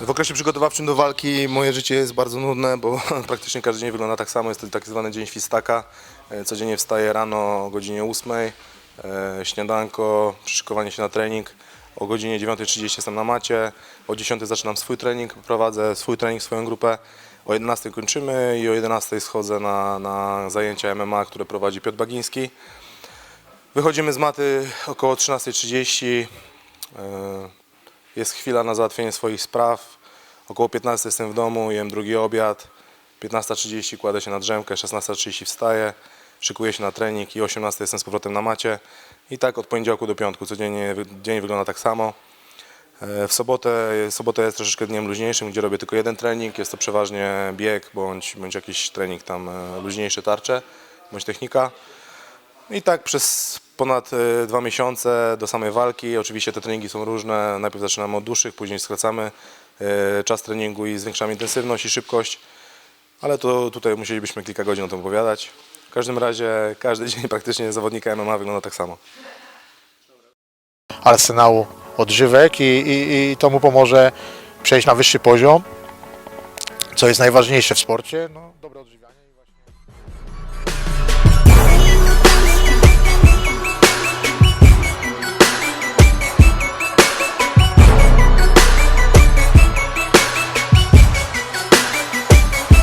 W okresie przygotowawczym do walki moje życie jest bardzo nudne, bo praktycznie każdy dzień wygląda tak samo. Jest to tak zwany dzień świstaka. E, Codziennie wstaję rano o godzinie 8, e, śniadanko, przyszykowanie się na trening. O godzinie 9.30 jestem na macie, o 10 zaczynam swój trening, prowadzę swój trening, swoją grupę. O 11 kończymy i o 11 schodzę na, na zajęcia MMA, które prowadzi Piotr Bagiński. Wychodzimy z maty około 13.30. Jest chwila na załatwienie swoich spraw. Około 15 jestem w domu, jem drugi obiad. 15.30 kładę się na drzemkę, 16.30 wstaję, szykuję się na trening i 18 jestem z powrotem na macie. I tak od poniedziałku do piątku codziennie dzień wygląda tak samo. E, W sobotę, sobotę jest troszeczkę dniem luźniejszym, gdzie robię tylko jeden trening. Jest to przeważnie bieg bądź, bądź jakiś trening tam e, luźniejsze tarcze, bądź technika. I tak przez ponad e, dwa miesiące do samej walki. Oczywiście te treningi są różne. Najpierw zaczynamy od dłuższych, później skracamy e, czas treningu i zwiększamy intensywność i szybkość. Ale to tutaj musielibyśmy kilka godzin o tym opowiadać. W każdym razie każdy dzień praktycznie zawodnika MMA wygląda tak samo. arsenału odżywek i, i, i to mu pomoże przejść na wyższy poziom, co jest najważniejsze w sporcie. No,